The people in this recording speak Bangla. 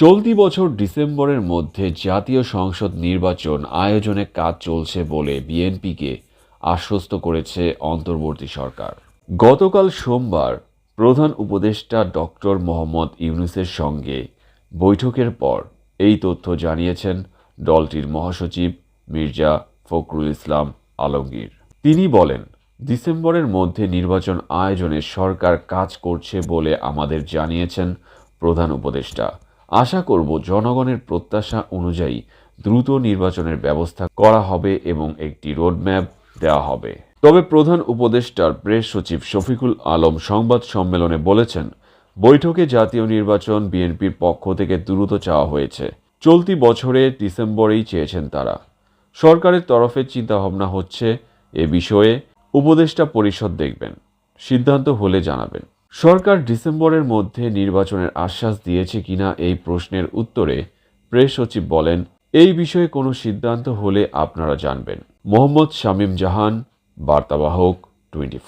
চলতি বছর ডিসেম্বরের মধ্যে জাতীয় সংসদ নির্বাচন আয়োজনে কাজ চলছে বলে বিএনপিকে আশ্বস্ত করেছে অন্তর্বর্তী সরকার। গতকাল সোমবার প্রধান উপদেষ্টা ডক্টর মোহাম্মদ ইউনুসের সঙ্গে বৈঠকের পর এই তথ্য জানিয়েছেন দলটির মহাসচিব মির্জা ফখরুল ইসলাম আলমগীর। তিনি বলেন, ডিসেম্বরের মধ্যে নির্বাচন আয়োজনে সরকার কাজ করছে বলে আমাদের জানিয়েছেন প্রধান উপদেষ্টা। আশা করব জনগণের প্রত্যাশা অনুযায়ী দ্রুত নির্বাচনের ব্যবস্থা করা হবে এবং একটি রোডম্যাপ দেওয়া হবে। তবে প্রধান উপদেষ্টার প্রেস সচিব শফিকুল আলম সংবাদ সম্মেলনে বলেছেন, বৈঠকে জাতীয় নির্বাচন বিএনপির পক্ষ থেকে দ্রুত চাওয়া হয়েছে। চলতি বছরে ডিসেম্বরেই চেয়েছেন তারা। সরকারের তরফে চিন্তাভাবনা হচ্ছে এ বিষয়ে উপদেষ্টা পরিষদ দেখবেন। সিদ্ধান্ত হলে জানাবেন। সরকার ডিসেম্বরের মধ্যে নির্বাচনের আশ্বাস দিয়েছে কিনা এই প্রশ্নের উত্তরে প্রেস সচিব বলেন, এই বিষয়ে কোনো সিদ্ধান্ত হলে আপনারা জানবেন। মোহাম্মদ শামীম জাহান, বার্তাবাহক, টোয়েন্টি